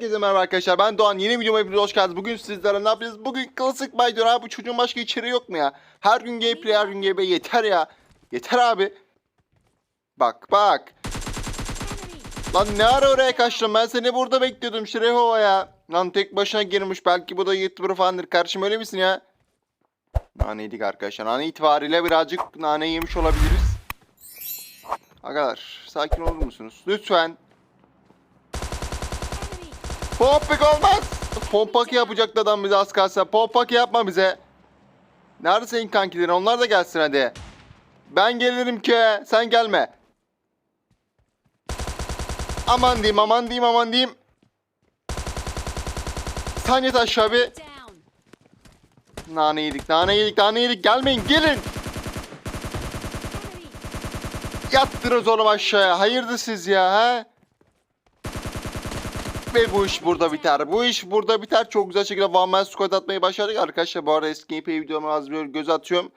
Herkese merhaba arkadaşlar ben Doğan yeni videoma hepiniz hoş geldiniz. Bugün sizlere ne yapacağız? Bugün klasik Maydon abi bu çocuğun başka içeriği yok mu ya? Her gün gameplay her gün gameplay yeter ya. Yeter abi. Bak bak. Lan ne ara oraya kaçtın ben seni burada bekliyordum Şirehova ya. Lan tek başına girmiş belki bu da YouTuber falandır. Kardeşim öyle misin ya? Nane yedik arkadaşlar. Nane itibariyle birazcık nane yemiş olabiliriz. Arkadaşlar sakin olur musunuz? Lütfen. Pompik olmaz. Pompak yapacaktı adam bize az kalsa. Pompak yapma bize. Nerede senin kankilerin? Onlar da gelsin hadi. Ben gelirim ki. Sen gelme. Aman diyeyim aman diyeyim aman diyeyim. Sen yet aşağı bir. Nane yedik nane yedik nane yedik. Gelmeyin gelin. Yattınız oğlum aşağıya. Hayırdır siz ya ha? Ve bu iş burada biter. Bu iş burada biter. Çok güzel şekilde One Man Squad atmayı başardık. Arkadaşlar bu arada eski gameplay videoma az bir göz atıyorum.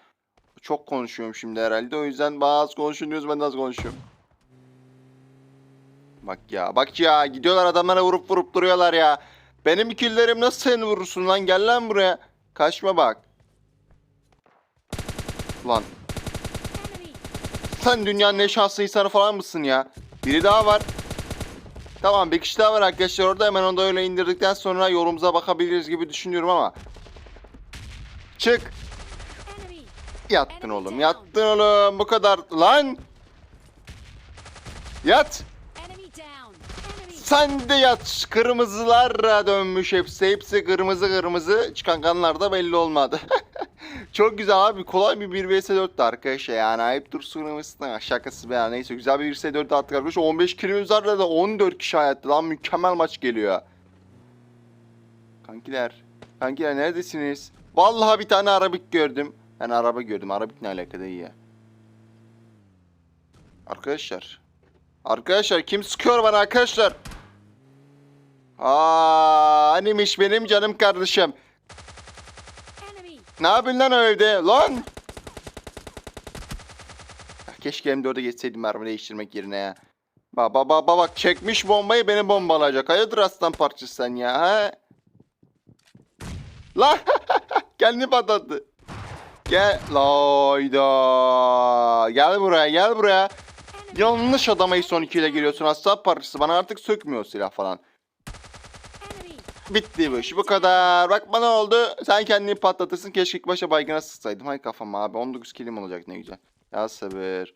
Çok konuşuyorum şimdi herhalde. O yüzden bazı konuşun diyoruz ben de az konuşuyorum. Bak ya bak ya gidiyorlar adamlara vurup vurup duruyorlar ya. Benim killerim nasıl seni vurursun lan gel lan buraya. Kaçma bak. Lan sen dünyanın en şanslı insanı falan mısın ya? Biri daha var. Tamam bir kişi daha var arkadaşlar orada hemen onu da öyle indirdikten sonra yolumuza bakabiliriz gibi düşünüyorum ama. Çık. Yattın oğlum yattın oğlum bu kadar lan. Yat. Sen de yat. Kırmızılara dönmüş hepsi. Hepsi kırmızı kırmızı. Çıkan kanlar da belli olmadı. Çok güzel abi. Kolay bir 1 vs 4'tü arkadaşlar. Yani ayıp dursun ıslığına. Şakası be ya. Neyse güzel bir 1 vs 4 attık arkadaşlar. 15 kilo üzerinde de 14 kişi hayatta. Lan mükemmel maç geliyor. Kankiler. Kankiler neredesiniz? Vallahi bir tane arabik gördüm. Ben araba gördüm. Arabik ne alakada iyi ya. Arkadaşlar. Arkadaşlar kim sıkıyor bana arkadaşlar? Aa, animmiş benim canım kardeşim. Ne yapıyorsun lan evde? Lan! Ya Keşke M4'e geçseydim mermi değiştirmek yerine ya. Bak bak bak bak çekmiş bombayı beni bombalayacak. Hayırdır aslan parçası sen ya ha? Lan! Kendini patlattı. Gel. Layda. Gel buraya gel buraya. Yanlış adama son 2 ile giriyorsun aslan parçası. Bana artık sökmüyor silah falan. Bitti bu iş. Bu kadar. Bak bana oldu. Sen kendini patlatırsın. Keşke ilk başta baygına sıksaydım. Hay kafam abi. 19 kilim olacak ne güzel. Ya sabır.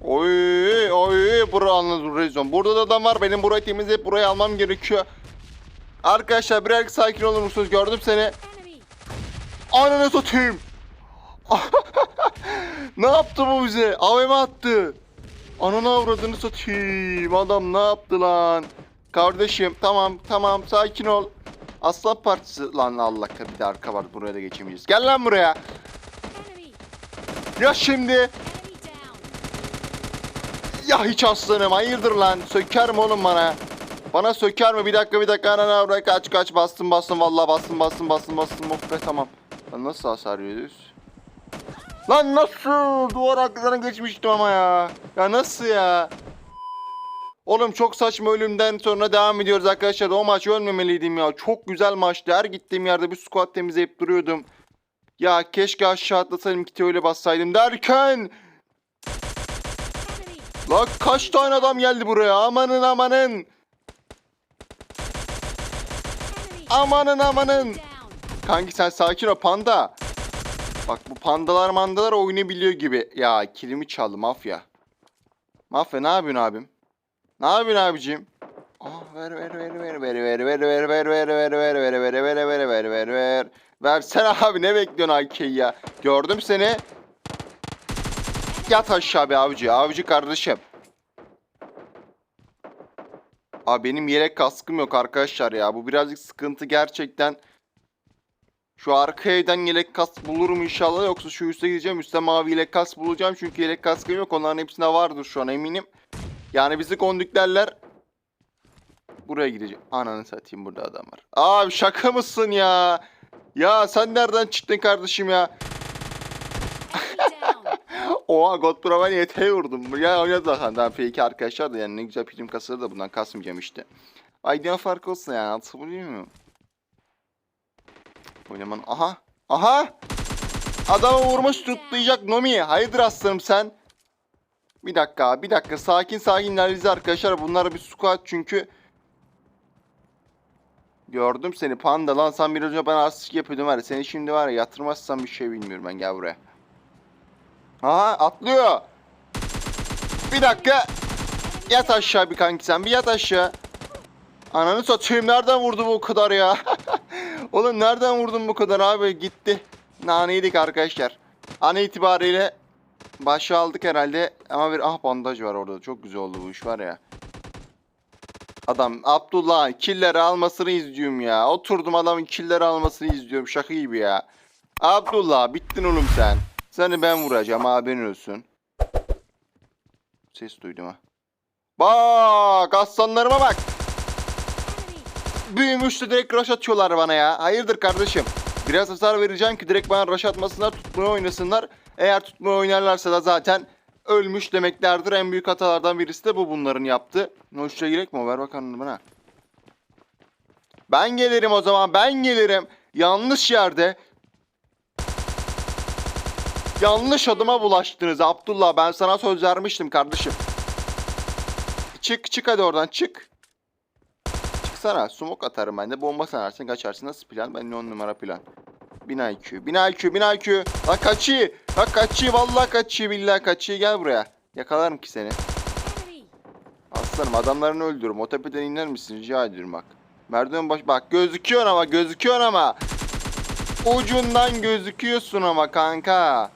Oy oy. Bura anladım rezon. Burada da adam var. Benim burayı temizleyip burayı almam gerekiyor. Arkadaşlar birer sakin olur musunuz? Gördüm seni. Ananı satayım. ne yaptı bu bize? AVM attı. Ananı avradını satayım. Adam ne yaptı lan? Kardeşim tamam tamam sakin ol. Aslan partisi lan Allah bir de arka var buraya da geçemeyeceğiz. Gel lan buraya. Ya şimdi. Ya hiç aslanım hayırdır lan. Söker mi oğlum bana? Bana söker mi? Bir dakika bir dakika ananı avray kaç kaç bastım bastım vallahi bastım bastım bastım bastım. Of be tamam. Lan nasıl hasar yiyoruz? Lan nasıl? Duvar arkasına geçmiştim ama ya. Ya nasıl ya? Oğlum çok saçma ölümden sonra devam ediyoruz arkadaşlar. O maç ölmemeliydim ya. Çok güzel maçtı. Her gittiğim yerde bir squat temizleyip duruyordum. Ya keşke aşağı atlasaydım kiti öyle bassaydım derken. La kaç tane adam geldi buraya? Amanın amanın. Amanın amanın. Kanki sen sakin ol panda. Bak bu pandalar mandalar oyunu biliyor gibi. Ya kilimi çaldı mafya. Mafya ne yapıyorsun abim? Ne yapıyorsun abicim? Ah ver ver ver ver ver ver ver ver ver ver ver ver ver ver ver ver ver ver ver Versene abi ne bekliyorsun AK'yi ya? Gördüm seni. Yat aşağı be avcı. Avcı kardeşim. Abi benim yelek kaskım yok arkadaşlar ya. Bu birazcık sıkıntı gerçekten. Şu arka evden yelek kask bulurum inşallah. Yoksa şu üste gideceğim. Üste mavi yelek kask bulacağım. Çünkü yelek kaskım yok. Onların hepsinde vardır şu an eminim. Yani bizi kondüklerler. Buraya gideceğim. Ananı satayım burada adam var. Abi şaka mısın ya? Ya sen nereden çıktın kardeşim ya? Oha God ben yeteye vurdum. Ya oynadı zaten. Daha fake arkadaşlar da yani ne güzel prim kasları da bundan kasmayacağım işte. Aydın fark olsun yani anlatabiliyor muyum? Oynaman aha aha adamı vurmuş tutlayacak Nomi hayırdır aslanım sen bir dakika bir dakika sakin sakin ilerleyiz arkadaşlar bunlar bir squat çünkü Gördüm seni panda lan sen biraz önce bana artistik yapıyordun var ya seni şimdi var ya yatırmazsan bir şey bilmiyorum ben gel buraya. Aha atlıyor. Bir dakika. Yat aşağı bir kanki sen bir yat aşağı. Ananı satayım nereden vurdu bu kadar ya? Oğlum nereden vurdun bu kadar abi gitti. Naneydik arkadaşlar. An itibariyle başı aldık herhalde ama bir ah bandaj var orada çok güzel oldu bu iş var ya. Adam Abdullah killeri almasını izliyorum ya. Oturdum adamın killeri almasını izliyorum şaka gibi ya. Abdullah bittin oğlum sen. Seni ben vuracağım haberin olsun. Ses duydum ha. Bak aslanlarıma bak. Enemy. Büyümüştü direkt rush atıyorlar bana ya. Hayırdır kardeşim? Biraz hasar vereceğim ki direkt bana rush atmasınlar tutmaya oynasınlar. Eğer tutmaya oynarlarsa da zaten ölmüş demeklerdir. En büyük hatalardan birisi de bu bunların yaptı. Hoşça gerek mi? Ver bakalım bana. Ben gelirim o zaman ben gelirim. Yanlış yerde. Yanlış adıma bulaştınız Abdullah. Ben sana söz vermiştim kardeşim. Çık çık hadi oradan çık. Çıksana smoke atarım ben de bomba sanarsın kaçarsın nasıl plan ben on numara plan. 1000 IQ 1000 IQ 1000 IQ Lan kaçı Lan kaçı vallahi kaçı billahi kaçı. Gel buraya. Yakalarım ki seni. Aslanım adamlarını öldürürüm. O tepeden iner misin? Rica ediyorum bak. Merdiven baş bak gözüküyor ama gözüküyor ama. Ucundan gözüküyorsun ama kanka.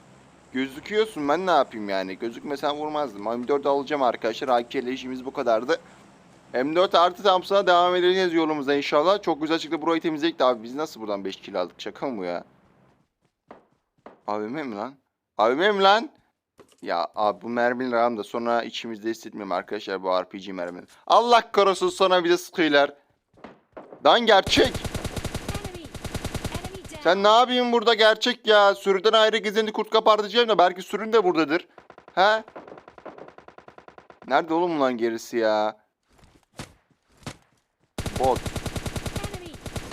Gözüküyorsun ben ne yapayım yani? Gözükmesen vurmazdım. M4 alacağım arkadaşlar. AK ile işimiz bu kadardı M4 artı Thompson'a devam edeceğiz yolumuza inşallah. Çok güzel çıktı burayı temizledik abi biz nasıl buradan 5 kill aldık şaka mı bu ya? AVM mi lan? AVM mi lan? Ya abi bu mermileri alalım da sonra içimizde hissetmiyorum arkadaşlar bu RPG mermileri. Allah korusun sonra bize sıkıyorlar. Lan gerçek. Sen ne yapayım burada gerçek ya? Sürüden ayrı gizlendi kurt kapar diyeceğim de belki sürün de buradadır. He? Nerede oğlum lan gerisi ya? Bot.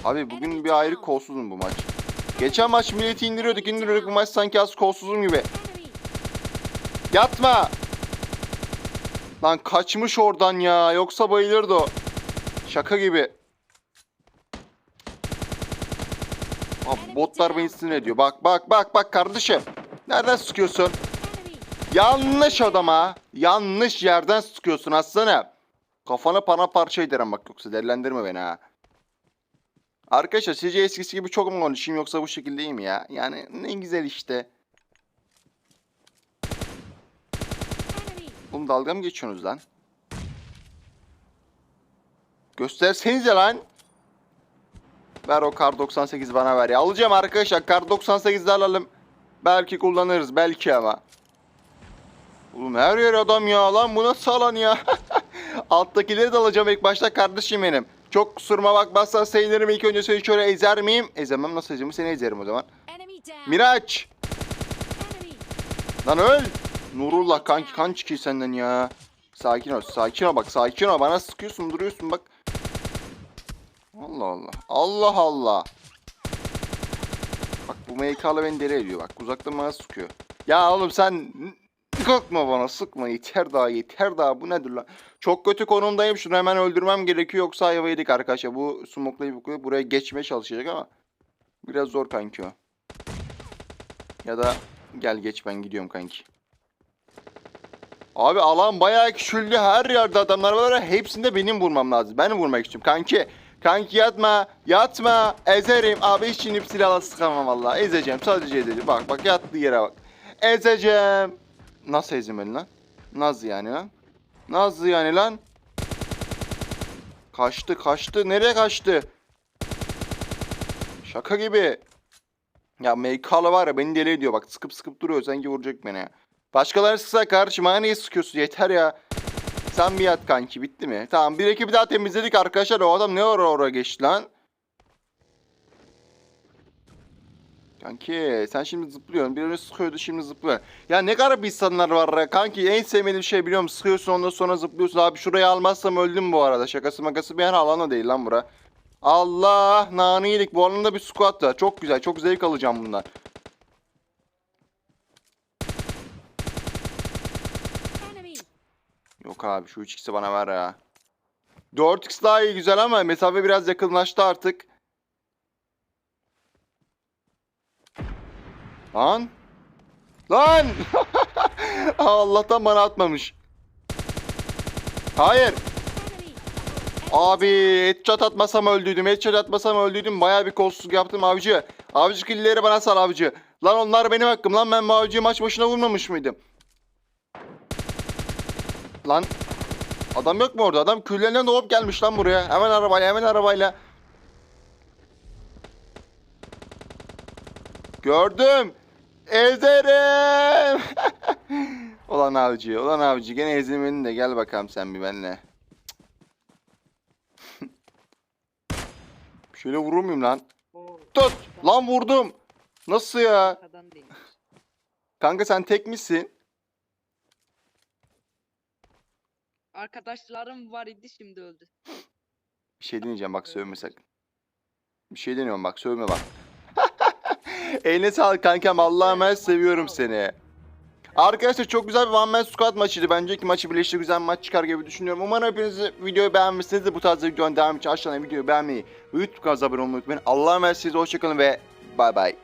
Abi bugün bir ayrı kolsuzum bu maç. Geçen maç milleti indiriyorduk indiriyorduk bu maç sanki az kolsuzum gibi. Yatma! Lan kaçmış oradan ya yoksa bayılırdı o. Şaka gibi. Abi botlar beni sinir ediyor. Bak bak bak bak kardeşim. Nereden sıkıyorsun? Yanlış adama. Yanlış yerden sıkıyorsun aslanım. Kafana pana parça ederim bak yoksa delilendirme beni ha. Arkadaşlar sizce eskisi gibi çok mu konuşayım yoksa bu şekilde iyi mi ya? Yani ne güzel işte. Oğlum dalga mı geçiyorsunuz lan? Göstersenize lan. Ver o kar 98 bana ver ya. Alacağım arkadaşlar. Kar 98'de alalım. Belki kullanırız. Belki ama. Oğlum her yer adam ya. Lan bu nasıl alan ya? Alttakileri de alacağım ilk başta kardeşim benim. Çok kusuruma bakmazsan sevinirim. İlk önce seni şöyle ezer miyim? Ezemem nasıl ezeceğim? Seni ezerim o zaman. Miraç. Lan öl. Nurullah kanki kan çıkıyor senden ya. Sakin ol, sakin ol bak, sakin ol. Bana sıkıyorsun, duruyorsun bak. Allah Allah. Allah Allah. Bak bu MK'lı beni deli ediyor bak. Uzaktan bana sıkıyor. Ya oğlum sen korkma bana sıkma yeter daha yeter daha bu nedir lan? Çok kötü konumdayım şunu hemen öldürmem gerekiyor yoksa ayva yedik arkadaşlar. Bu smoklayıp buraya geçmeye çalışacak ama biraz zor kanki o. Ya da gel geç ben gidiyorum kanki. Abi alan bayağı küçüldü. Her yerde adamlar var. Hepsinde benim vurmam lazım. Ben vurmak istiyorum. Kanki. Kanki yatma. Yatma. Ezerim. Abi hiç inip silahla sıkamam valla. Ezeceğim. Sadece ezeceğim. Bak bak yattığı yere bak. Ezeceğim. Nasıl ezeyim beni lan? Nasıl yani lan? Nasıl yani lan? Kaçtı kaçtı. Nereye kaçtı? Şaka gibi. Ya MK'lı var ya beni deli ediyor bak sıkıp sıkıp duruyor sanki vuracak beni ya. Başkaları sıksa kardeşim bana niye sıkıyorsun yeter ya. Sen bir yat kanki bitti mi? Tamam bir ekibi daha temizledik arkadaşlar o adam ne ara oraya geçti lan? Kanki sen şimdi zıplıyorsun. Bir önce sıkıyordu şimdi zıplıyor. Ya ne garip insanlar var ya. Kanki en sevmediğim şey biliyor musun? Sıkıyorsun ondan sonra zıplıyorsun. Abi şurayı almazsam öldüm bu arada. Şakası makası bir yer alana değil lan bura. Allah nane yedik. Bu alanda bir squat var. Çok güzel. Çok zevk alacağım bundan. Yok abi şu 3x'i bana ver ya. 4x daha iyi güzel ama mesafe biraz yakınlaştı artık. Lan. Lan. Allah'tan bana atmamış. Hayır. Abi headshot atmasam öldüydüm. Headshot atmasam öldüydüm. Bayağı bir kolsuzluk yaptım avcı. Avcı killeri bana sal avcı. Lan onlar benim hakkım. Lan ben bu avcıyı maç başına vurmamış mıydım? Lan. Adam yok mu orada? Adam küllerinden doğup gelmiş lan buraya. Hemen arabayla hemen arabayla. Gördüm. Ezerim. ulan avcı, ulan avcı. Gene ezilmedin de gel bakalım sen bir benimle. Şöyle vurur muyum lan? Tut! Lan vurdum. Nasıl ya? Kanka sen tek misin? Arkadaşlarım var idi şimdi öldü. Bir şey deneyeceğim bak sövme sakın. Bir şey deniyorum bak sövme bak. Eline sağlık kankam Allah'a emanet seviyorum seni. Arkadaşlar çok güzel bir One Man Squad maçıydı. Bence iki maçı birleştir güzel maç çıkar gibi düşünüyorum. Umarım hepiniz videoyu beğenmişsinizdir. Bu tarz videonun devamı için aşağıdan videoyu beğenmeyi YouTube kanalımıza abone olmayı unutmayın. Allah'a emanet size hoşçakalın ve bay bay.